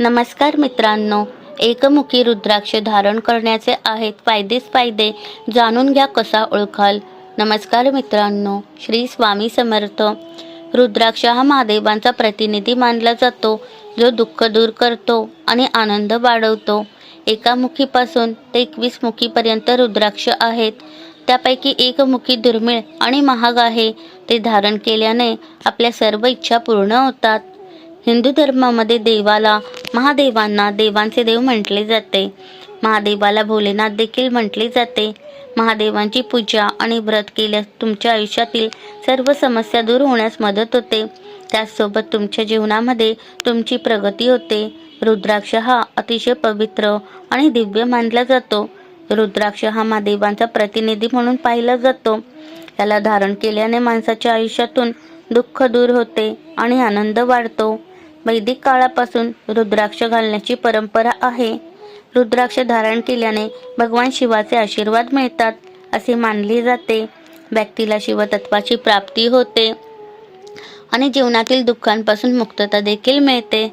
नमस्कार मित्रांनो एकमुखी रुद्राक्ष धारण करण्याचे आहेत फायदेच फायदे जाणून घ्या कसा ओळखाल. नमस्कार मित्रांनो श्री स्वामी समर्थ. रुद्राक्ष हा महादेवांचा प्रतिनिधी मानला जातो जो दुःख दूर करतो आणि आनंद वाढवतो. एका मुखीपासून ते एकवीस मुखीपर्यंत रुद्राक्ष आहेत. त्यापैकी एक मुखी दुर्मिळ आणि महाग आहे. ते धारण केल्याने आपल्या सर्व इच्छा पूर्ण होतात. हिंदू धर्मामध्ये देवाला महादेवांना देवांचे देव म्हटले जाते. महादेवाला भोलेनाथ देखील म्हटले जाते. महादेवांची पूजा आणि व्रत केल्यास तुमच्या आयुष्यातील सर्व समस्या दूर होण्यास मदत होते. त्याचसोबत तुमच्या जीवनामध्ये तुमची प्रगती होते. रुद्राक्ष हा अतिशय पवित्र आणि दिव्य मानला जातो. रुद्राक्ष हा महादेवांचा प्रतिनिधी म्हणून पाहिला जातो. याला धारण केल्याने माणसाच्या आयुष्यातून दुःख दूर होते आणि आनंद वाढतो. वैदिक काळापासून रुद्राक्ष घालण्याची परंपरा आहे. रुद्राक्ष धारण केल्याने भगवान शिवाचे आशीर्वाद मिळतात असे मानले जाते. व्यक्तीला शिवतत्वाची प्राप्ती होते आणि जीवनातील दुःखांपासून मुक्तता देखील मिळते.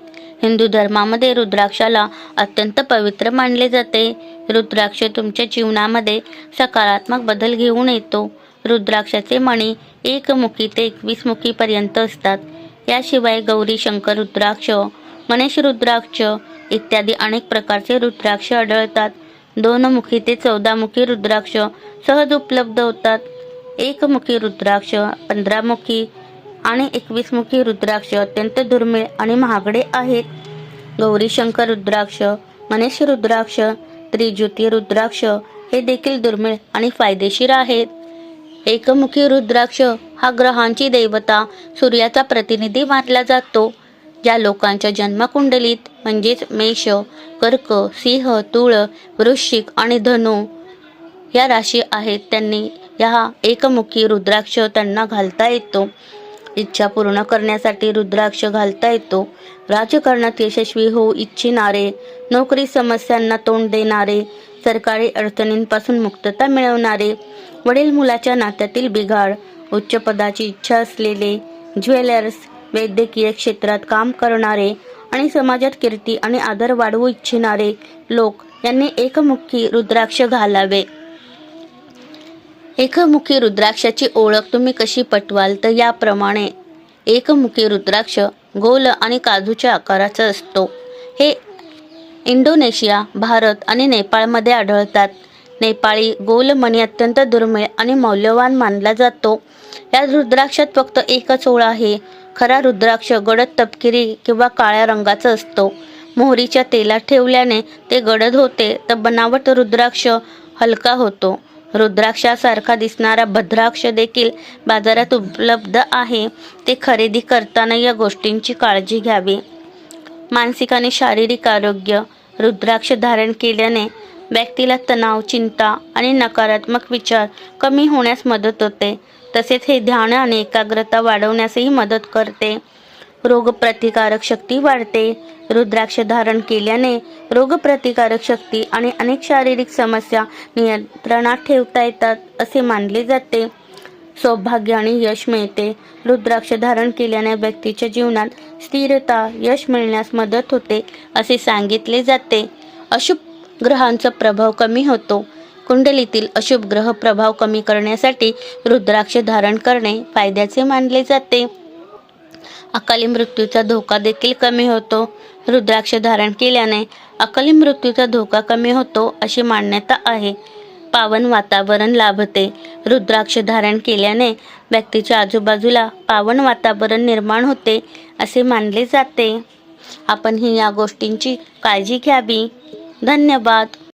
हिंदू धर्मामध्ये रुद्राक्षाला अत्यंत पवित्र मानले जाते. रुद्राक्ष तुमच्या जीवनामध्ये सकारात्मक बदल घेऊन येतो. रुद्राक्षाचे मणी एकमुखी ते एकवीस मुखीपर्यंत असतात. याशिवाय गौरी शंकर रुद्राक्ष गणेश रुद्राक्ष इत्यादी अनेक प्रकारचे रुद्राक्ष आढळतात. दोन मुखी ते चौदामुखी रुद्राक्ष सहज उपलब्ध होतात. एकमुखी रुद्राक्ष पंधरामुखी आणि एकवीसमुखी रुद्राक्ष अत्यंत दुर्मिळ आणि महागडे आहेत. गौरी शंकर रुद्राक्ष गणेश रुद्राक्ष त्रिज्योती रुद्राक्ष हे देखील दुर्मिळ आणि फायदेशीर आहेत. एकमुखी रुद्राक्ष हा ग्रहांची देवता. सूर्याचा प्रतिनिधी मानला जातो. ज्या लोकांच्या जन्मकुंडलीत म्हणजेच मेष कर्क सिंह तुळ वृश्चिक आणि धनु या राशी आहेत त्यांनी या एकमुखी रुद्राक्ष त्यांना घालता येतो. इच्छा पूर्ण करण्यासाठी रुद्राक्ष घालता येतो. राजकारणात यशस्वी होऊ इच्छिणारे नोकरी समस्यांना तोंड देणारे सरकारी अडचणींपासून मुक्तता मिळवणारे वडील मुलाच्या नात्यातील बिघाड उच्च पदाची इच्छा असलेले ज्वेलर्स वैद्यकीय क्षेत्रात काम करणारे आणि समाजात कीर्ती आणि आदर वाढवू इच्छिणारे लोक यांनी एकमुखी रुद्राक्ष घालावे. एकमुखी रुद्राक्षाची ओळख तुम्ही कशी पटवाल? तर याप्रमाणे एकमुखी रुद्राक्ष गोल आणि काजूच्या आकाराचा असतो. हे इंडोनेशिया भारत आणि नेपाळमध्ये आढळतात. नेपाळी गोल मणी अत्यंत दुर्मिळ आणि मौल्यवान मानला जातो. या रुद्राक्षात फक्त एकच ओळ आहे. खरा रुद्राक्ष गडद तपकिरी किंवा काळ्या रंगाचा असतो. मोहरीच्या तेलात ठेवल्याने ते गडद होते तर बनावट रुद्राक्ष हलका होतो. रुद्राक्षासारखा दिसणारा भद्राक्ष देखील बाजारात उपलब्ध आहे. ते खरेदी करताना या गोष्टींची काळजी घ्यावी. मानसिक आणि शारीरिक आरोग्य रुद्राक्ष धारण केल्याने व्यक्तीला तणाव चिंता आणि नकारात्मक विचार कमी होण्यास मदत होते. तसेच हे ध्यान आणि एकाग्रता वाढवण्यासही मदत करते. रोगप्रतिकारक शक्ती वाढते. रुद्राक्ष धारण केल्याने रोगप्रतिकारक शक्ती आणि अनेक शारीरिक समस्या नियंत्रणात ठेवता येतात असे मानले जाते. सौभाग्य आणि यश मिळते. रुद्राक्ष धारण केल्याने व्यक्तीच्या जीवनात स्थिरता यश मिळण्यास मदत होते असे सांगितले जाते. अशुभ ग्रहांचा प्रभाव कमी होतो. कुंडलीतील अशुभ ग्रह प्रभाव कमी करण्यासाठी रुद्राक्ष धारण करणे फायद्याचे मानले जाते. अकाली मृत्यूचा धोका देखील कमी होतो. रुद्राक्ष धारण केल्याने अकाली मृत्यूचा धोका कमी होतो अशी मान्यता आहे. पावन वातावरण लाभते. रुद्राक्ष धारण केल्याने व्यक्तीच्या आजूबाजूला पावन वातावरण निर्माण होते असे मानले जाते. आपणही या गोष्टींची काळजी घ्यावी. धन्यवाद.